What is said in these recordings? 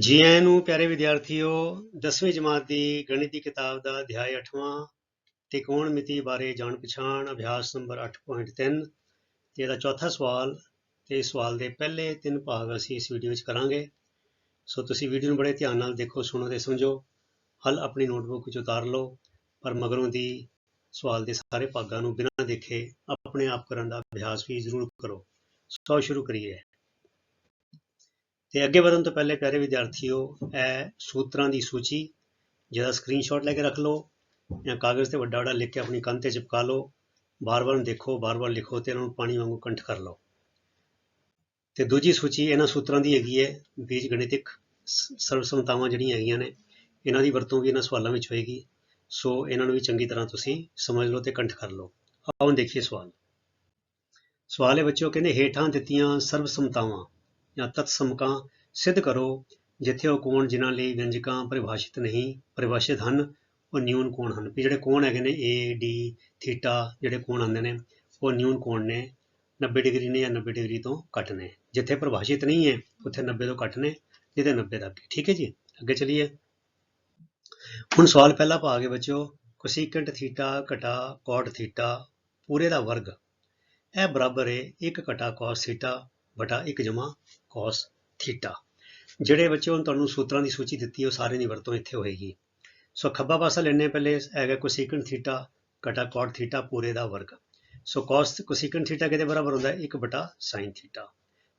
ਜੀ ਆਇਆਂ ਨੂੰ ਪਿਆਰੇ ਵਿਦਿਆਰਥੀਓ 10ਵੀਂ ਜਮਾਤ ਦੀ ਗਣਿਤ ਦੀ ਕਿਤਾਬ ਦਾ ਅਧਿਆਇ 8ਵਾਂ ਤਿਕੋਣ ਮਿਤੀ ਬਾਰੇ ਜਾਣ ਪਛਾਣ, ਅਭਿਆਸ ਨੰਬਰ 8.3 ਤੇ ਇਹਦਾ ਚੌਥਾ ਸਵਾਲ ਤੇ ਇਸ ਸਵਾਲ ਦੇ ਪਹਿਲੇ ਤਿੰਨ ਭਾਗ ਅਸੀਂ ਇਸ ਵੀਡੀਓ ਵਿੱਚ ਕਰਾਂਗੇ। ਸੋ ਤੁਸੀਂ ਵੀਡੀਓ ਨੂੰ ਬੜੇ ਧਿਆਨ ਨਾਲ ਦੇਖੋ, ਸੁਣੋ ਤੇ ਸਮਝੋ। ਹੱਲ ਆਪਣੀ ਨੋਟਬੁੱਕ ਵਿੱਚ ਉਤਾਰ ਲਓ, ਪਰ ਮਗਰੋਂ ਦੀ ਸਵਾਲ ਦੇ ਸਾਰੇ ਭਾਗਾਂ ਨੂੰ ਬਿਨਾਂ ਦੇਖੇ ਆਪਣੇ ਆਪ ਕਰਨ ਦਾ ਅਭਿਆਸ ਵੀ ਜ਼ਰੂਰ ਕਰੋ। ਸੋ ਸ਼ੁਰੂ ਕਰੀਏ। ਤੇ ਅੱਗੇ ਵਧਣ ਤੋਂ ਪਹਿਲੇ ਪਿਆਰੇ ਵਿਦਿਆਰਥੀਓ, ਇਹ ਸੂਤਰਾਂ ਦੀ ਸੂਚੀ, ਜਿਹਦਾ ਸਕਰੀਨਸ਼ਾਟ ਲੈ ਕੇ ਰੱਖ ਲਓ ਜਾਂ ਕਾਗਜ਼ ਤੇ ਵੱਡਾ ਵੱਡਾ ਲਿਖ ਕੇ ਆਪਣੀ ਕੰਧ ਤੇ ਚਿਪਕਾ ਲਓ ਬਾਰ-ਬਾਰ ਦੇਖੋ ਬਾਰ-ਬਾਰ ਲਿਖੋ ਤੇ ਇਹਨਾਂ ਨੂੰ ਪਾਣੀ ਵਾਂਗੂ ਕੰਠ ਕਰ ਲਓ। ਤੇ ਦੂਜੀ ਸੂਚੀ ਇਹਨਾਂ ਸੂਤਰਾਂ ਦੀ ਹੈਗੀ ਹੈ, ਬੀਜ ਗਣਿਤਿਕ ਸ- ਸਰਵਸੰਮਤਾਵਾਂ ਜਿਹੜੀਆਂ ਹੈਗੀਆਂ ਨੇ, ਇਹਨਾਂ ਦੀ ਵਰਤੋਂ ਵੀ ਇਹਨਾਂ ਸਵਾਲਾਂ ਵਿੱਚ ਹੋਏਗੀ, ਸੋ ਇਹਨਾਂ ਨੂੰ ਵੀ ਚੰਗੀ ਤਰ੍ਹਾਂ ਤੁਸੀਂ ਸਮਝ ਲਓ ਤੇ ਕੰਠ ਕਰ ਲਓ। ਆਓ ਹੁਣ ਦੇਖੀਏ ਸਵਾਲ। ਸਵਾਲ ਹੈ ਬੱਚਿਓ ਕਹਿੰਦੇ ਹੇਠਾਂ ਦਿੱਤੀਆਂ ਸਰਵਸੰਮਤਾਵਾਂ। ਜਾਂ ਤਤਸਮਕਾਂ ਸਿੱਧ ਕਰੋ, ਜਿੱਥੇ ਉਹ ਕੋਣ ਜਿਨ੍ਹਾਂ ਲਈ ਵਿਅੰਜਕਾਂ ਪਰਿਭਾਸ਼ਿਤ ਨਹੀਂ, ਪਰਿਭਾਸ਼ਿਤ ਹਨ, ਉਹ ਨਿਊਨ ਕੋਣ ਹਨ? ਵੀ ਜਿਹੜੇ ਕੋਣ ਹੈਗੇ ਨੇ ਏ ਡੀ ਥੀਟਾ ਜਿਹੜੇ ਕੋਣ ਹੁੰਦੇ ਨੇ, ਉਹ ਨਿਊਨ ਕੋਣ ਨੇ? 90 ਡਿਗਰੀ ਨੇ ਜਾਂ 90 ਡਿਗਰੀ ਤੋਂ ਘੱਟ ਨੇ। ਜਿੱਥੇ ਪਰਿਭਾਸ਼ਿਤ ਨਹੀਂ ਹੈ, ਉੱਥੇ 90 ਤੋਂ ਘੱਟ ਨੇ ਜਿੱਥੇ 90 ਤੱਕ। ਠੀਕ ਹੈ ਜੀ? ਅੱਗੇ ਚਲੀਏ। ਹੁਣ ਸਵਾਲ ਪਹਿਲਾ ਭਾਗ ਹੈ ਬੱਚਿਓ ਕੋਸੀਕੈਂਟ ਥੀਟਾ ਘਟਾ ਕੋਟ ਥੀਟਾ ਪੂਰੇ ਦਾ ਵਰਗ। ਇਹ ਬਰਾਬਰ ਹੈ 1 ਘਟਾ cos ਥੀਟਾ ਬਟਾ 1 ਜਮਾ cos ਥੀਟਾ ਜਿਹੜੇ ਬੱਚੇ ਹੁਣ ਤੁਹਾਨੂੰ ਸੂਤਰਾਂ ਦੀ ਸੂਚੀ ਦਿੱਤੀ, ਉਹ ਸਾਰੇ ਦੀ ਵਰਤੋਂ ਇੱਥੇ ਹੋਏਗੀ। ਸੋ ਖੱਬਾ ਪਾਸਾ ਲੈਣੇ ਪਹਿਲੇ ਹੈਗਾ ਕੋਸੀਕਨ ਥੀਟਾ ਘਟਾ cot ਥੀਟਾ ਪੂਰੇ ਦਾ ਵਰਗ। ਸੋ cos ਕੋਸੀਕਨ ਥੀਟਾ ਕਿਹਦੇ ਬਰਾਬਰ ਹੁੰਦਾ? ਹੈ 1 ਬਟਾ sin ਥੀਟਾ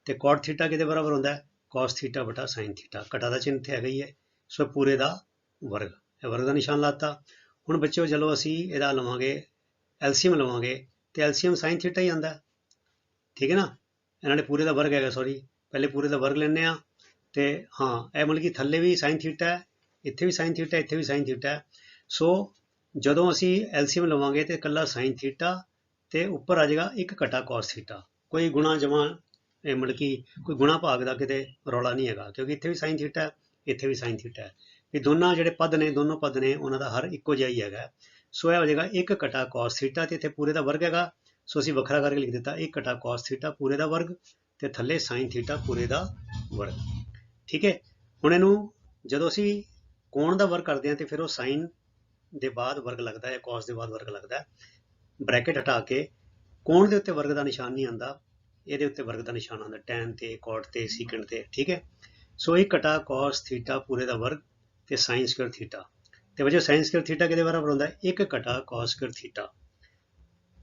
ਤੇ cot ਥੀਟਾ ਕਿਹਦੇ ਬਰਾਬਰ ਹੁੰਦਾ? ਹੈ cos ਥੀਟਾ ਬਟਾ sin ਥੀਟਾ ਘਟਾ ਦਾ ਚਿੰਨ੍ਹ ਇੱਥੇ ਹੈਗਾ ਹੀ ਹੈ। ਸੋ ਪੂਰੇ ਦਾ ਵਰਗ। ਇਹ ਵਰਗ ਦਾ ਨਿਸ਼ਾਨ ਲਾਤਾ। ਹੁਣ ਬੱਚਿਓ, ਚਲੋ ਅਸੀਂ ਇਹਦਾ ਲਵਾਂਗੇ ਐਲਸੀਐਮ ਲਵਾਂਗੇ। ਤੇ ਐਲਸੀਐਮ sin ਥੀਟਾ ਹੀ ਆਂਦਾ। ਠੀਕ ਹੈ ਨਾ? ਇਹਨਾਂ ਨੇ ਪੂਰੇ ਦਾ ਵਰਗ ਹੈਗਾ ਸੌਰੀ ਪਹਿਲੇ ਪੂਰੇ ਦਾ ਵਰਗ ਲੈਣੇ ਆ ਤੇ ਹਾਂ, ਇਹ ਮਤਲਬ ਕਿ ਥੱਲੇ ਵੀ sin ਥੀਟਾ ਹੈ, ਇੱਥੇ ਵੀ sin ਥੀਟਾ ਇੱਥੇ ਵੀ sin ਥੀਟਾ ਹੈ। ਸੋ ਜਦੋਂ ਅਸੀਂ ਐਲਸੀਐਮ ਲਵਾਂਗੇ ਤੇ ਇਕੱਲਾ sin ਥੀਟਾ ਤੇ ਉੱਪਰ ਆ ਜਾਏਗਾ ਇੱਕ ਘਟਾ cos ਥੀਟਾ ਕੋਈ ਗੁਣਾ ਜਮਾ, ਇਹ ਮਤਲਬ ਕਿ ਕੋਈ ਗੁਣਾ ਭਾਗ ਦਾ ਕਿਤੇ ਰੌਲਾ ਨਹੀਂ ਹੈਗਾ, ਕਿਉਂਕਿ ਇੱਥੇ ਵੀ sin ਥੀਟਾ ਹੈ, ਇੱਥੇ ਵੀ sin ਥੀਟਾ ਹੈ। ਇਹ ਦੋਨਾਂ ਜਿਹੜੇ ਪਦ ਨੇ, ਦੋਨੋਂ ਪਦ ਨੇ, ਉਹਨਾਂ ਦਾ ਹਰ ਇੱਕੋ ਜਿਹਾ ਹੀ ਹੈਗਾ। ਸੋ ਇਹ ਹੋ ਜਾਏਗਾ ਇੱਕ ਘਟਾ cos ਥੀਟਾ ਤੇ ਇੱਥੇ ਪੂਰੇ ਦਾ ਵਰਗ ਹੈਗਾ। ਸੋ ਅਸੀਂ ਵੱਖਰਾ ਕਰਕੇ ਲਿਖ ਦਿੱਤਾ, ਇੱਕ ਘਟਾ cos ਥੀਟਾ ਪੂਰੇ ਦਾ ਵਰਗ। ਤੇ ਥੱਲੇ sin ਥੀਟਾ ਪੂਰੇ ਦਾ ਵਰਗ। ਠੀਕ ਹੈ? ਹੁਣ ਇਹਨੂੰ ਜਦੋਂ ਅਸੀਂ ਕੋਣ ਦਾ ਵਰਗ ਕਰਦੇ ਹਾਂ ਤੇ ਫਿਰ ਉਹ sin ਦੇ ਬਾਅਦ ਵਰਗ ਲੱਗਦਾ ਹੈ cos ਦੇ ਬਾਅਦ ਵਰਗ ਲੱਗਦਾ ਹੈ। ਬ੍ਰੈਕਟ ਹਟਾ ਕੇ ਕੋਣ ਦੇ ਉੱਤੇ ਵਰਗ ਦਾ ਨਿਸ਼ਾਨ ਨਹੀਂ ਆਂਦਾ ਇਹਦੇ ਉੱਤੇ ਵਰਗ ਦਾ ਨਿਸ਼ਾਨ ਆਉਂਦਾ tan ਤੇ cot ਤੇ secant ਤੇ, ਠੀਕ ਹੈ? ਸੋ ਇਹ ਕਟਾ cos ਥੀਟਾ ਪੂਰੇ ਦਾ ਵਰਗ ਤੇ sin ਸਕੁਅਰ ਥੀਟਾ। ਤੇ ਵਜੇ sin ਸਕੁਅਰ ਥੀਟਾ ਕਿਹਦੇ ਬਰਾਬਰ ਹੁੰਦਾ ਹੈ? 1 ਘਟਾ cos ਸਕੁਅਰ ਥੀਟਾ।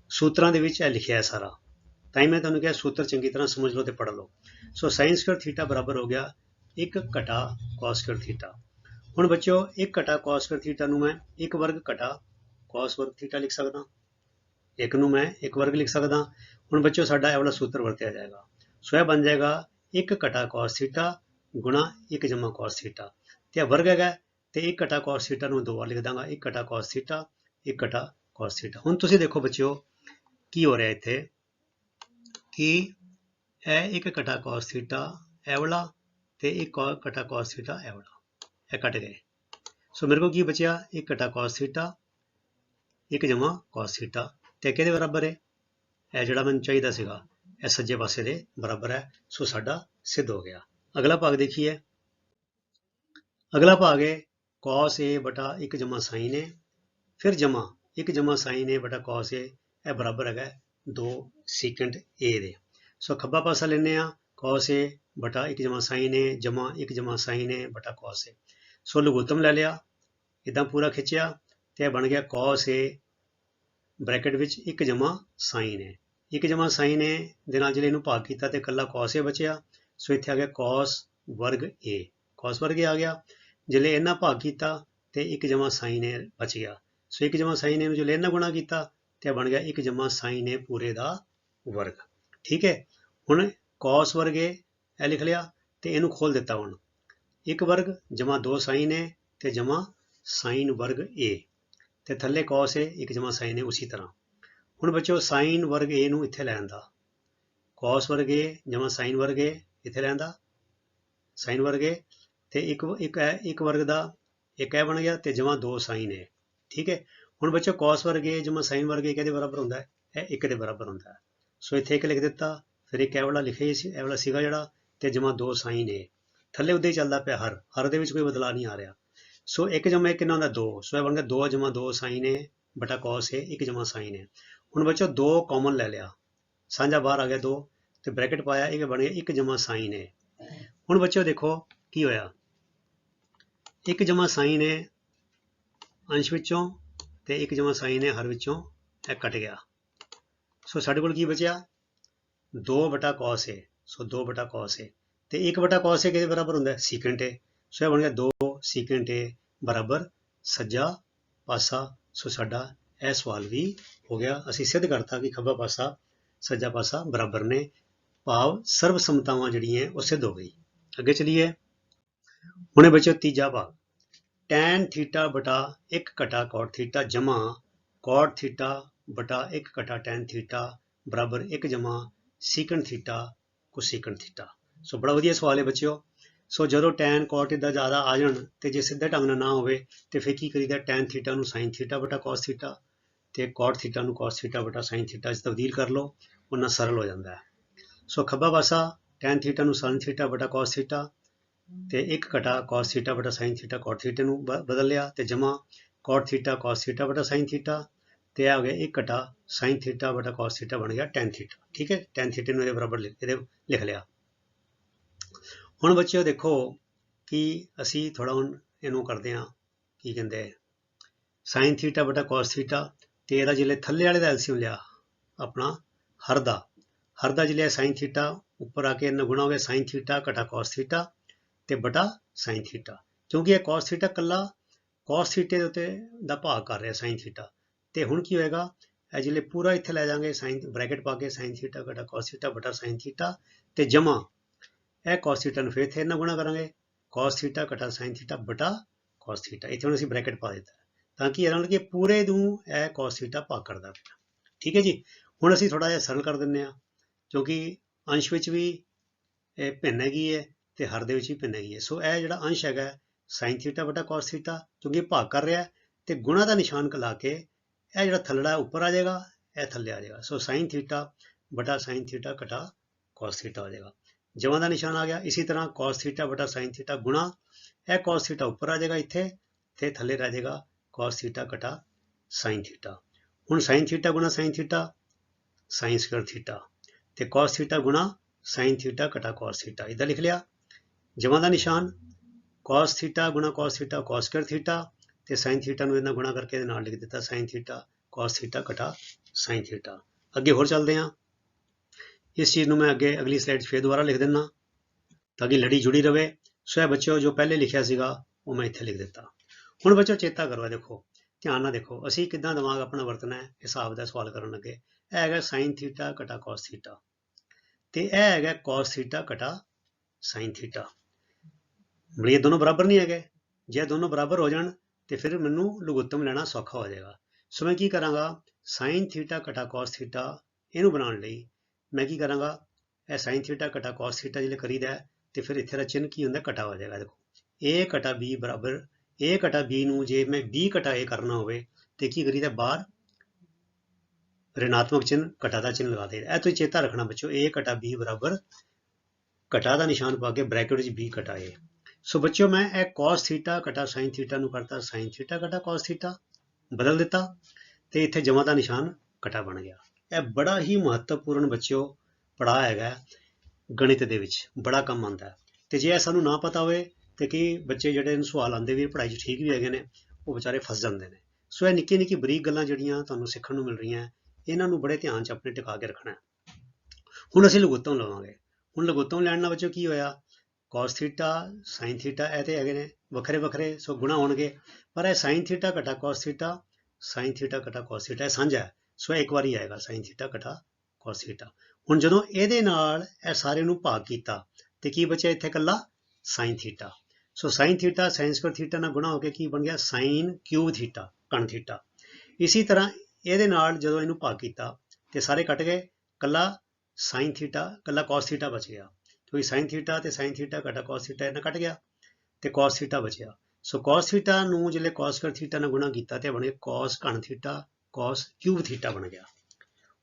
ਸੂਤਰਾਂ ਦੇ ਵਿੱਚ ਇਹ ਲਿਖਿਆ ਹੈ ਸਾਰਾ। ਤਾਂ ਹੀ ਮੈਂ ਤੁਹਾਨੂੰ ਕਿਹਾ ਸੂਤਰ ਚੰਗੀ ਤਰ੍ਹਾਂ ਸਮਝ ਲਓ ਤੇ ਪੜ੍ਹ ਲਓ। ਸੋ sin ਸਕੁਅਰ ਥੀਟਾ ਬਰਾਬਰ ਹੋ ਗਿਆ 1 ਘਟਾ cos ਸਕੁਅਰ ਥੀਟਾ ਹੁਣ ਬੱਚਿਓ 1 ਘਟਾ cos ਸਕੁਅਰ ਥੀਟਾ ਨੂੰ ਮੈਂ 1 ਵਰਗ ਘਟਾ cos ਵਰਗ ਥੀਟਾ ਲਿਖ ਸਕਦਾ। ਇੱਕ ਨੂੰ ਮੈਂ 1 ਵਰਗ ਲਿਖ ਸਕਦਾ। ਹੁਣ ਬੱਚਿਓ, ਸਾਡਾ ਇਹ ਵਾਲਾ ਸੂਤਰ ਵਰਤਿਆ ਜਾਏਗਾ। ਸੋ ਇਹ ਬਣ ਜਾਏਗਾ 1 ਘਟਾ cos ਥੀਟਾ ਗੁਣਾ 1 ਜਮਾ cos ਥੀਟਾ ਤੇ ਇਹ ਵਰਗ ਹੈਗਾ ਤੇ 1 ਘਟਾ cos ਥੀਟਾ ਨੂੰ ਦੋ ਵਾਰ ਲਿਖ ਦਾਂਗਾ। 1 ਘਟਾ cos ਥੀਟਾ 1 ਘਟਾ cos ਥੀਟਾ ਹੁਣ ਤੁਸੀਂ ਦੇਖੋ ਬੱਚਿਓ, ਕੀ ਹੋ ਰਿਹਾ ਇੱਥੇ? ਕਿ ਇਹ ਇੱਕ ਘਟਾ cos ਥੀਟਾ ਇਹ ਵਾਲਾ ਤੇ 1 ਘਟਾ cos ਥੀਟਾ ਇਹ ਵਾਲਾ ਇਹ ਕੱਟ ਗਏ। ਸੋ ਮੇਰੇ ਕੋਲ ਕੀ ਬਚਿਆ? 1 ਘਟਾ cos ਥੀਟਾ 1 ਜਮਾ cos ਥੀਟਾ ਤੇ ਕਿਹਦੇ ਬਰਾਬਰ ਹੈ? ਇਹ ਜਿਹੜਾ ਮੈਨੂੰ ਚਾਹੀਦਾ ਸੀਗਾ, ਇਹ ਸੱਜੇ ਪਾਸੇ ਦੇ ਬਰਾਬਰ ਹੈ। ਸੋ ਸਾਡਾ ਸਿੱਧ ਹੋ ਗਿਆ। ਅਗਲਾ ਭਾਗ ਦੇਖੀਏ। ਅਗਲਾ ਭਾਗ ਹੈ cos a ਬਟਾ 1 ਜਮਾ sin a ਫਿਰ ਜਮਾ 1 ਜਮਾ sin a ਬਟਾ cos a, ਇਹ ਬਰਾਬਰ ਹੈਗਾ। 2 secant a ਦੇ। ਸੋ ਖੱਬਾ ਪਾਸਾ ਲੈਨੇ ਆ cos a ਬਟਾ 1 ਜਮਾ sin a, ਜਮਾ 1 ਜਮਾ sin a ਬਟਾ cos a ਸੋ ਲਘੁੱਤਮ ਲੈ ਲਿਆ, ਇਦਾਂ ਪੂਰਾ ਖਿੱਚਿਆ ਤੇ ਇਹ ਬਣ ਗਿਆ cos a ਬ੍ਰੈਕਟ ਵਿੱਚ 1 ਜਮਾ sin a 1 ਜਮਾ sin a ਦੇ ਨਾਲ ਜਿਹੜੇ ਇਹਨੂੰ ਭਾਗ ਕੀਤਾ ਤੇ ਇਕੱਲਾ cos a ਬਚਿਆ, ਸੋ ਇੱਥੇ ਆ ਗਿਆ cos ਵਰਗ a cos ਵਰਗ a ਆ ਗਿਆ ਜਿਹੜੇ ਇਹਨਾਂ ਭਾਗ ਕੀਤਾ ਤੇ 1 ਜਮਾ sin a ਬਚ ਗਿਆ। ਸੋ 1 ਜਮਾ sin a ਨੂੰ ਜਿਹੜੇ ਇਹਨਾਂ ਗੁਣਾ ਕੀਤਾ ਤੇ ਇਹ ਬਣ ਗਿਆ 1 ਜਮਾ sin a ਪੂਰੇ ਦਾ ਵਰਗ। ਠੀਕ ਹੈ? ਹੁਣ cos ਵਰਗ a ਇਹ ਲਿਖ ਲਿਆ ਤੇ ਇਹਨੂੰ ਖੋਲ ਦਿੱਤਾ ਹੁਣ। 1 ਵਰਗ ਜਮਾ 2 sin a ਤੇ ਜਮਾ sin ਵਰਗ a ਤੇ ਥੱਲੇ cos a 1 ਜਮਾ sin a ਉਸੇ ਤਰ੍ਹਾਂ। ਹੁਣ ਬੱਚਿਓ sin ਵਰਗ a ਨੂੰ ਇੱਥੇ ਲੈ ਆਂਦਾ cos ਵਰਗ a ਜਮਾ sin ਵਰਗ a, ਇੱਥੇ ਲੈ ਆਂਦਾ sin ਵਰਗ a ਤੇ ਇੱਕ ਇੱਕ ਇੱਕ ਵਰਗ ਦਾ ਇੱਕ ਇਹ ਬਣ ਗਿਆ ਤੇ ਜਮਾ 2 sin a ਠੀਕ ਹੈ? ਹੁਣ ਬੱਚਿਓ cos ਵਰਗੇ a ਜਮਾ sin ਵਰਗ ਕਿਹਦੇ ਬਰਾਬਰ ਹੁੰਦਾ ਹੈ, ਇਹ 1 ਦੇ ਬਰਾਬਰ ਹੁੰਦਾ ਹੈ। ਸੋ ਇੱਥੇ ਇੱਕ ਲਿਖ ਦਿੱਤਾ, ਫਿਰ ਇੱਕ ਇਹ ਵਾਲਾ ਲਿਖਿਆ ਸੀ, ਇਹ ਵਾਲਾ ਸੀਗਾ ਜਿਹੜਾ ਤੇ ਜਮਾ 2 sin a ਥੱਲੇ ਉੱਦੇ ਹੀ ਚੱਲਦਾ ਪਿਆ ਹਰ ਹਰ ਦੇ ਵਿੱਚ ਕੋਈ ਬਦਲਾਅ ਨਹੀਂ ਆ ਰਿਹਾ। ਸੋ 1 ਜਮਾ 1 ਕਿੰਨਾ ਹੁੰਦਾ 2 ਸੋ ਇਹ ਬਣ ਗਿਆ 2 ਜਮਾ 2 ਸਾਈਨ ਹੈ ਬਟਾ cos ਹੈ 1 ਜਮਾ ਸਾਈਨ ਹੈ ਹੁਣ ਬੱਚੋ 2 ਕਾਮਨ ਲੈ ਲਿਆ। ਸਾਂਝਾ ਬਾਹਰ ਆ ਗਿਆ 2 ਤੇ ਬ੍ਰੈਕਟ ਪਾਇਆ, ਇਹ ਬਣ ਗਿਆ 1 ਜਮਾ ਸਾਈਨ ਹੈ ਹੁਣ ਬੱਚੋ ਦੇਖੋ ਕੀ ਹੋਇਆ। 1 ਜਮਾ ਸਾਈਨ ਹੈ ਅੰਸ਼ ਵਿੱਚੋਂ ਤੇ 1 ਜਮਾ ਸਾਈਨ ਹੈ ਹਰ ਵਿੱਚੋਂ, ਇਹ ਕੱਟ ਗਿਆ। ਸੋ ਸਾਡੇ ਕੋਲ ਕੀ ਬਚਿਆ? 2 ਬਟਾ cos ਹੈ ਸੋ 2 ਬਟਾ cos ਹੈ ਤੇ 1 ਬਟਾ cos ਹੈ ਕਿਹਦੇ ਬਰਾਬਰ ਹੁੰਦਾ ਹੈ? ਸੀਕੈਂਟ ਹੈ ਸੋ ਇਹ ਬਣ ਗਿਆ 2 ਸੀਕੈਂਟ ਹੈ ਬਰਾਬਰ ਸੱਜਾ ਪਾਸਾ। ਸੋ ਸਾਡਾ ਇਹ ਸਵਾਲ ਵੀ ਹੋ ਗਿਆ। ਅਸੀਂ ਸਿੱਧ ਕਰਤਾ ਕਿ ਖੱਬਾ ਪਾਸਾ, ਸੱਜਾ ਪਾਸਾ ਬਰਾਬਰ ਨੇ। ਭਾਵ ਸਰਵ ਸਮਤਾਵਾਂ ਜਿਹੜੀਆਂ ਉਹ ਸਿੱਧ ਹੋ ਗਈ। ਅੱਗੇ ਚਲੀਏ। ਹੁਣੇ ਬਚਿਆ ਤੀਜਾ ਭਾਗ। ਟੈਨ ਥੀਟਾ ਬਟਾ 1 ਘਟਾ ਕੋਟ ਥੀਟਾ ਜਮਾ ਕੋਟ ਥੀਟਾ ਬਟਾ 1 ਘਟਾ ਟੈਨ ਥੀਟਾ ਬਰਾਬਰ 1 ਜਮਾ secant theta cosecant theta so ਬੜਾ ਵਧੀਆ ਸਵਾਲ ਹੈ ਬੱਚਿਓ ਸੋ ਜਦੋਂ ਟੈਨ ਕੋਟ ਇਦਾਂ ਜ਼ਿਆਦਾ ਆ ਜਾਣ ਤੇ ਜੇ ਸਿੱਧੇ ਢੰਗ ਨਾਲ ਨਾ ਹੋਵੇ ਤੇ ਫਿਰ ਕੀ ਕਰੀਦਾ ਟੈਨ ਥੀਟਾ ਨੂੰ ਸਾਈਨ ਥੀਟਾ ਬਟਾ ਕੋਸ ਥੀਟਾ ਤੇ ਕੋਟ ਥੀਟਾ ਨੂੰ cos ਥੀਟਾ ਬਟਾ ਸਾਈਨ ਥੀਟਾ 'ਚ ਤਬਦੀਲ ਕਰ ਲਓ ਉਹਨਾਂ ਸਰਲ ਹੋ ਜਾਂਦਾ ਹੈ ਸੋ ਖੱਬਾ ਪਾਸਾ ਟੈਨ ਥੀਟਾ ਨੂੰ ਸਾਈਨ ਥੀਟਾ ਬਟਾ ਕੋਸ ਥੀਟਾ ਤੇ 1 ਘਟਾ cos ਥੀਟਾ ਬਟਾ sin ਥੀਟਾ cot ਥੀਟਾ ਨੂੰ ਬਦਲ ਲਿਆ ਤੇ ਜਮਾ cot ਥੀਟਾ cos ਥੀਟਾ ਬਟਾ sin ਥੀਟਾ ਤੇ ਆ ਗਿਆ 1 ਘਟਾ sin ਥੀਟਾ ਬਟਾ cos ਥੀਟਾ ਬਣ ਗਿਆ tan ਥੀਟਾ ਠੀਕ ਹੈ? tan ਥੀਟੇ ਨੂੰ ਇਹਦੇ ਬਰਾਬਰ ਲਿਖ ਇਹਦੇ ਲਿਖ ਲਿਆ। ਹੁਣ ਬੱਚਿਓ ਦੇਖੋ ਕਿ ਅਸੀਂ ਥੋੜਾ ਹੁਣ ਇਹਨੂੰ ਕਰਦੇ ਹਾਂ, ਕੀ ਕਹਿੰਦੇ sin ਥੀਟਾ ਬਟਾ cos ਥੀਟਾ ਤੇ ਇਹਦਾ ਜਿਹੜੇ ਥੱਲੇ ਵਾਲੇ ਦਾ ਐਲਸੀਐਮ ਲਿਆ, ਆਪਣਾ ਹਰ ਦਾ। ਹਰ ਦਾ ਜਿਹੜਾ sin ਥੀਟਾ ਉੱਪਰ ਆ ਕੇ ਇਹਨਾਂ ਗੁਣਾ ਹੋ ਗਿਆ sin ਥੀਟਾ ਘਟਾ cos ਥੀਟਾ ਤੇ ਬਟਾ sin ਥੀਟਾ ਕਿਉਂਕਿ ਇਹ cos ਥੀਟਾ ਕੱਲਾ cos ਥੀਟੇ ਦੇ ਉੱਤੇ ਦਾ ਭਾਗ ਕਰ ਰਿਹਾ sin ਥੀਟਾ ਤੇ ਹੁਣ ਕੀ ਹੋਏਗਾ? ਇਹ ਜਿਹੜੇ ਪੂਰਾ ਇੱਥੇ ਲੈ ਜਾਾਂਗੇ sin ਬ੍ਰੈਕਟ ਪਾ ਕੇ sin ਥੀਟਾ ਘਟਾ cos ਥੀਟਾ ਬਟਾ sin ਥੀਟਾ ਤੇ ਜਮਾ ਇਹ cos ਥੀਟਾ ਨੂੰ ਫਿਰ ਇੱਥੇ ਇਹਨਾਂ ਗੁਣਾ ਕਰਾਂਗੇ। cos ਥੀਟਾ ਘਟਾ sin ਥੀਟਾ ਬਟਾ cos ਥੀਟਾ ਇੱਥੇ ਹੁਣ ਅਸੀਂ ਬ੍ਰੈਕਟ ਪਾ ਦਿੱਤਾ। ਤਾਂ ਕਿ ਇਹਨਾਂ ਕਿ ਪੂਰੇ ਨੂੰ ਇਹ cos ਥੀਟਾ ਭਾਗ ਕਰਦਾ ਪਿਆ ਠੀਕ ਹੈ ਜੀ? ਹੁਣ ਅਸੀਂ ਥੋੜਾ ਜਿਹਾ ਸਰਲ ਕਰ ਦਿੰਨੇ ਆ ਕਿਉਂਕਿ ਅੰਸ਼ ਵਿੱਚ ਵੀ ਇਹ ਭਿੰਨ ਹੈਗੀ ਹੈ। ਤੇ ਹਰ ਦੇ ਵਿੱਚ ਹੀ ਭਿੰਨ ਹੈਗੀ ਹੈ। ਸੋ ਇਹ ਜਿਹੜਾ ਅੰਸ਼ ਹੈਗਾ sin ਥੀਟਾ ਬਟਾ cos ਥੀਟਾ ਕਿਉਂਕਿ ਇਹ ਭਾਗ ਕਰ ਰਿਹਾ ਹੈ ਤੇ ਗੁਣਾ ਦਾ ਨਿਸ਼ਾਨ ਲਾ ਕੇ ਇਹ ਜਿਹੜਾ ਥੱਲੜਾ ਉੱਪਰ ਆ ਜਾਏਗਾ, ਇਹ ਥੱਲੇ ਆ ਜਾਏਗਾ। ਸੋ sin ਥੀਟਾ ਬਟਾ sin ਥੀਟਾ ਘਟਾ cos ਥੀਟਾ ਆ ਜਾਏਗਾ। ਜਮਾ ਦਾ ਨਿਸ਼ਾਨ ਆ ਗਿਆ। ਇਸੇ ਤਰ੍ਹਾਂ cos ਥੀਟਾ ਬਟਾ sin ਥੀਟਾ ਗੁਣਾ, ਇਹ cos ਥੀਟਾ ਉੱਪਰ ਆ ਜਾਏਗਾ ਇੱਥੇ ਤੇ ਥੱਲੇ ਰਹਿ ਜਾਏਗਾ cos ਥੀਟਾ ਘਟਾ sin ਥੀਟਾ ਹੁਣ sin ਥੀਟਾ ਗੁਣਾ sin theta sin square theta ਤੇ cos ਥੀਟਾ ਗੁਣਾ sin ਥੀਟਾ ਘਟਾ cos ਥੀਟਾ ਇਹਦਾ ਲਿਖ ਲਿਆ। ਜਮਾ ਦਾ ਨਿਸ਼ਾਨ cos ਥੀਟਾ ਗੁਣਾ cos theta cos square theta ਤੇ sin ਥੀਟਾ ਨੂੰ ਇਹਨਾਂ ਗੁਣਾ ਕਰਕੇ ਇਹਦੇ ਨਾਲ ਲਿਖ ਦਿੱਤਾ sin ਥੀਟਾ cos ਥੀਟਾ ਘਟਾ sin ਥੀਟਾ ਅੱਗੇ ਹੋਰ ਚੱਲਦੇ ਹਾਂ। ਇਸ ਚੀਜ਼ ਨੂੰ ਮੈਂ ਅੱਗੇ ਅਗਲੀ ਸਲਾਈਡ 'ਚ ਫੇਰ ਦੁਬਾਰਾ ਲਿਖ ਦਿੰਦਾ ਤਾਂ ਕਿ ਲੜੀ ਜੁੜੀ ਰਵੇ। ਸੋ ਇਹ ਬੱਚਿਓ ਜੋ ਪਹਿਲੇ ਲਿਖਿਆ ਸੀਗਾ ਉਹ ਮੈਂ ਇੱਥੇ ਲਿਖ ਦਿੱਤਾ। ਹੁਣ ਬੱਚਿਓ ਚੇਤਾ ਕਰੋ ਦੇਖੋ, ਧਿਆਨ ਨਾਲ ਦੇਖੋ, ਅਸੀਂ ਕਿੱਦਾਂ ਦਿਮਾਗ ਆਪਣਾ ਵਰਤਣਾ ਹੈ ਹਿਸਾਬ ਦਾ ਸਵਾਲ ਕਰਨ ਲੱਗੇ। ਇਹ ਹੈਗਾ sin ਥੀਟਾ ਘਟਾ cos ਥੀਟਾ ਤੇ ਇਹ ਹੈਗਾ cos ਥੀਟਾ ਘਟਾ sin ਥੀਟਾ ਬੜੀ ਇਹ ਦੋਨੋਂ ਬਰਾਬਰ ਨਹੀਂ ਹੈਗੇ ਜੇ ਇਹ ਦੋਨੋਂ ਬਰਾਬਰ ਹੋ ਜਾਣ ਤੇ ਫਿਰ ਮੈਨੂੰ ਲਘੁੱਤਮ ਲੈਣਾ ਸੌਖਾ ਹੋ ਜਾਏਗਾ ਸੋ ਮੈਂ ਕੀ ਕਰਾਂਗਾ sin ਥੀਟਾ ਘਟਾ cos ਥੀਟਾ ਇਹਨੂੰ ਬਣਾਉਣ ਲਈ ਮੈਂ ਕੀ ਕਰਾਂਗਾ ਇਹ sin ਥੀਟਾ ਘਟਾ cos ਥੀਟਾ ਜਿਹੜੇ ਕਰੀਦਾ ਹੈ, ਤੇ ਫਿਰ ਇੱਥੇ ਦਾ ਚਿੰਨ੍ਹ ਕੀ ਹੁੰਦਾ ਘਟਾ ਹੋ ਜਾਏਗਾ ਦੇਖੋ a ਘਟਾ b ਬਰਾਬਰ a ਘਟਾ b ਨੂੰ ਜੇ ਮੈਂ b ਘਟਾ a ਕਰਨਾ ਹੋਵੇ ਤੇ ਕੀ ਕਰੀਦਾ ਬਾਹਰ ऋणात्मक चिन्ह ਘਟਾ ਦਾ ਚਿੰਨ੍ਹ ਲਗਾ ਦੇਈਦਾ ਇਹ ਤੁਸੀਂ ਚੇਤਾ ਰੱਖਣਾ ਬੱਚੋ a ਘਟਾ b ਬਰਾਬਰ ਘਟਾ ਦਾ ਨਿਸ਼ਾਨ ਪਾ ਕੇ ਬ੍ਰੈਕਟ ਵਿੱਚ b ਘਟਾ a ਸੋ ਬੱਚਿਓ, ਮੈਂ ਇਹ cos ਥੀਟਾ ਘਟਾ sin ਥੀਟਾ ਨੂੰ ਕਰਤਾ। sin ਥੀਟਾ ਘਟਾ cos ਥੀਟਾ ਬਦਲ ਦਿੱਤਾ ਤੇ ਇੱਥੇ ਜਮਾ ਦਾ ਨਿਸ਼ਾਨ ਘਟਾ ਬਣ ਗਿਆ। ਇਹ ਬੜਾ ਹੀ ਮਹੱਤਵਪੂਰਨ ਬੱਚਿਓ, ਪੜਾਅ ਹੈਗਾ ਗਣਿਤ ਦੇ ਵਿੱਚ। ਬੜਾ ਕੰਮ ਆਉਂਦਾ ਹੈ। ਤੇ ਜੇ ਇਹ ਸਾਨੂੰ ਨਾ ਪਤਾ ਹੋਵੇ ਤੇ ਕੀ ਬੱਚੇ ਜਿਹੜੇ ਨੂੰ ਸਵਾਲ ਆਉਂਦੇ ਵੀ ਪੜ੍ਹਾਈ 'ਚ ਠੀਕ ਵੀ ਹੈਗੇ ਨੇ, ਉਹ ਵਿਚਾਰੇ ਫਸ ਜਾਂਦੇ ਨੇ। ਸੋ ਇਹ ਨਿੱਕੀ ਨਿੱਕੀ ਬਰੀਕ ਗੱਲਾਂ ਜਿਹੜੀਆਂ ਤੁਹਾਨੂੰ ਸਿੱਖਣ ਨੂੰ ਮਿਲ ਰਹੀਆਂ, ਇਹਨਾਂ ਨੂੰ ਬੜੇ ਧਿਆਨ 'ਚ ਆਪਣੇ ਟਿਕਾ ਕੇ ਰੱਖਣਾ ਹੁਣ ਅਸੀਂ ਲਘੁੱਤਮ ਲਵਾਂਗੇ। ਹੁਣ ਲਘੁੱਤਮ ਲੈਣ ਨਾਲ ਬੱਚੋ ਕੀ ਹੋਇਆ? Cos ਥੀਟਾ sin ਥੀਟਾ ਇਹ ਤੇ ਹੈਗੇ ਨੇ, ਵੱਖਰੇ ਵੱਖਰੇ, ਸੋ ਗੁਣਾ ਹੋਣਗੇ। ਪਰ ਇਹ sin ਥੀਟਾ ਘਟਾ cos ਥੀਟਾ sin ਥੀਟਾ ਘਟਾ cos ਥੀਟਾ ਇਹ ਸਾਂਝਾ ਹੈ। ਸੋ ਇਹ ਇੱਕ ਵਾਰੀ ਆਏਗਾ, sin ਥੀਟਾ ਘਟਾ cos ਥੀਟਾ ਹੁਣ ਜਦੋਂ ਇਹਦੇ ਨਾਲ ਇਹ ਸਾਰੇ ਨੂੰ ਭਾਗ ਕੀਤਾ, ਤੇ ਕੀ ਬਚਿਆ ਇੱਥੇ ਇਕੱਲਾ? sin theta so sin theta sin square theta ਨਾਲ ਗੁਣਾ ਹੋ ਕੇ ਕੀ ਬਣ ਗਿਆ? sin ਕਿਊਬ ਥੀਟਾ ਕਣ ਥੀਟਾ ਇਸੇ ਤਰ੍ਹਾਂ ਇਹਦੇ ਨਾਲ ਜਦੋਂ ਇਹਨੂੰ ਭਾਗ ਕੀਤਾ, ਤੇ ਸਾਰੇ ਕੱਟ ਗਏ ਕੱਲਾ sin ਥੀਟਾ ਕੱਲਾ cos ਥੀਟਾ ਬਚ ਗਿਆ। ਕਿਉਂਕਿ sin ਥੀਟਾ ਤੇ sin ਥੀਟਾ ਘਟਾ cos ਥੀਟਾ ਇਹਨਾਂ ਕੱਟ ਗਿਆ ਤੇ cos ਥੀਟਾ ਬਚਿਆ ਸੋ cos ਥੀਟਾ ਨੂੰ ਜਿਹੜੇ cos ਸਕੁਅਰ ਥੀਟਾ ਨਾਲ ਗੁਣਾ ਕੀਤਾ ਤੇ ਬਣ ਗਿਆ cos ਕਣ ਥੀਟਾ cos ਕਿਊਬ ਥੀਟਾ ਬਣ ਗਿਆ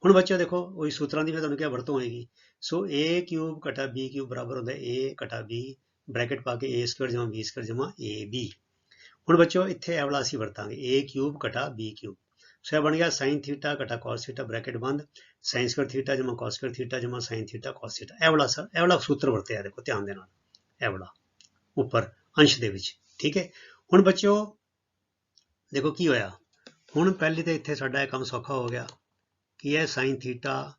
ਹੁਣ ਬੱਚਿਓ ਦੇਖੋ ਉਹੀ ਸੂਤਰਾਂ ਦੀ ਮੈਂ ਤੁਹਾਨੂੰ ਕਿਹਾ ਵਰਤੋਂ ਹੋਏਗੀ ਸੋ a ਕਿਊਬ ਘਟਾ b ਕਿਊਬ ਬਰਾਬਰ ਹੁੰਦਾ a ਘਟਾ b ਬ੍ਰੈਕਟ ਪਾ ਕੇ a ਸਕੁਅਰ ਜਮਾ b ਸਕੁਅਰ ਜਮਾ ab ਹੁਣ ਬੱਚਿਓ ਇੱਥੇ ਇਹ ਵਾਲਾ ਅਸੀਂ ਵਰਤਾਂਗੇ a ਕਿਊਬ ਘਟਾ b ਕਿਊਬ ਸੋ ਇਹ ਬਣ ਗਿਆ sin ਥੀਟਾ ਘਟਾ cos ਥੀਟਾ ਬ੍ਰੈਕਟ ਬੰਦ sin ਸਕੁਅਰ ਥੀਟਾ ਜਮਾ cos ਸਕੁਅਰ ਥੀਟਾ ਜਮਾ sin ਥੀਟਾ cos ਥੀਟਾ ਇਹ ਵਾਲਾ ਸਰ ਇਹ ਵਾਲਾ ਸੂਤਰ ਵਰਤਿਆ ਦੇਖੋ ਧਿਆਨ ਦੇ ਨਾਲ ਇਹ ਵਾਲਾ ਉੱਪਰ ਅੰਸ਼ ਦੇ ਵਿੱਚ ਠੀਕ ਹੈ ਹੁਣ ਬੱਚਿਓ ਦੇਖੋ ਕੀ ਹੋਇਆ ਹੁਣ ਪਹਿਲੇ ਤਾਂ ਇੱਥੇ ਸਾਡਾ ਇਹ ਕੰਮ ਸੌਖਾ ਹੋ ਗਿਆ ਕਿ ਇਹ sin ਥੀਟਾ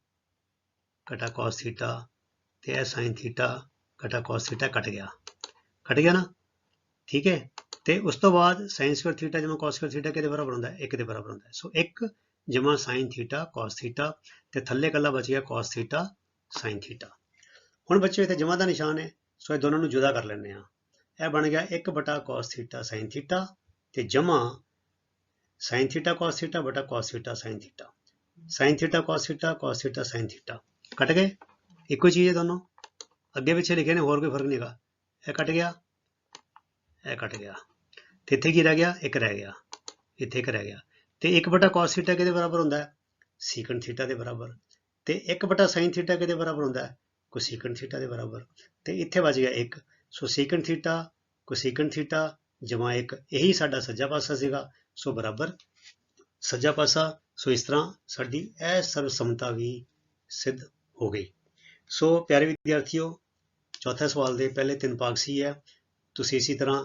ਘਟਾ cos ਥੀਟਾ ਤੇ ਇਹ sin ਥੀਟਾ ਘਟਾ cos ਥੀਟਾ ਕੱਟ ਗਿਆ ਕੱਟ ਗਿਆ ਨਾ ਠੀਕ ਹੈ ਤੇ ਉਸ ਤੋਂ ਬਾਅਦ sin ਸਕੁਅਰ ਥੀਟਾ ਜਮਾ cos ਸਕੁਅਰ ਥੀਟਾ ਕਿਹਦੇ ਬਰਾਬਰ ਹੁੰਦਾ ਹੈ? 1 ਦੇ ਬਰਾਬਰ ਹੁੰਦਾ ਹੈ। ਸੋ 1 ਜਮਾ sin ਥੀਟਾ cos ਥੀਟਾ ਤੇ ਥੱਲੇ ਕੱਲਾ ਬਚ ਗਿਆ cos ਥੀਟਾ sin ਥੀਟਾ ਹੁਣ ਬੱਚੇ ਇੱਥੇ ਜਮਾ ਦਾ ਨਿਸ਼ਾਨ ਹੈ, ਸੋ ਇਹ ਦੋਨਾਂ ਨੂੰ ਜੁਦਾ ਕਰ ਲੈਂਦੇ ਆ ਇਹ ਬਣ ਗਿਆ 1 ਬਟਾ cos ਥੀਟਾ sin ਥੀਟਾ ਤੇ ਜਮਾ sin ਥੀਟਾ cos ਥੀਟਾ ਬਟਾ cos theta sin theta sin theta cos theta cos theta sin theta ਕੱਟ ਗਏ? ਇੱਕੋ ਚੀਜ਼ ਹੈ ਦੋਨੋਂ। ਅੱਗੇ ਪਿੱਛੇ ਲਿਖੇ ਨੇ, ਹੋਰ ਕੋਈ ਫ਼ਰਕ ਨਹੀਂ ਹੈਗਾ। ਇਹ ਕੱਟ ਗਿਆ, ਇਹ ਕੱਟ ਗਿਆ। ਤੇ ਇੱਥੇ ਕੀ ਰਹਿ ਗਿਆ? ਇੱਕ ਰਹਿ ਗਿਆ। ਇੱਥੇ ਇੱਕ ਰਹਿ ਗਿਆ। ਤੇ 1 ਬਟਾ cos ਥੀਟਾ ਕਿਹਦੇ ਬਰਾਬਰ ਹੁੰਦਾ? ਹੈ secant ਥੀਟਾ ਦੇ ਬਰਾਬਰ। ਤੇ 1 ਬਟਾ sin ਥੀਟਾ ਕਿਹਦੇ ਬਰਾਬਰ ਹੁੰਦਾ? ਹੈ cosecant ਥੀਟਾ ਦੇ ਬਰਾਬਰ। ਤੇ ਇੱਥੇ ਬਚ ਗਿਆ 1 so secant theta cosecant theta ਜਮਾ 1 ਇਹੀ ਸਾਡਾ ਸੱਜਾ ਪਾਸਾ ਸੀਗਾ। ਸੋ ਬਰਾਬਰ ਸੱਜਾ ਪਾਸਾ। ਸੋ ਇਸ ਤਰ੍ਹਾਂ ਸਾਡੀ ਇਹ ਸਰਵ ਸਮਤਾ ਵੀ ਸਿੱਧ ਹੋ ਗਈ। ਸੋ ਪਿਆਰੇ ਵਿਦਿਆਰਥੀਓ, ਚੌਥੇ ਸਵਾਲ ਦੇ ਪਹਿਲੇ ਤਿੰਨ ਭਾਗ ਸੀ ਹੈ ਤੁਸੀਂ ਇਸੇ ਤਰ੍ਹਾਂ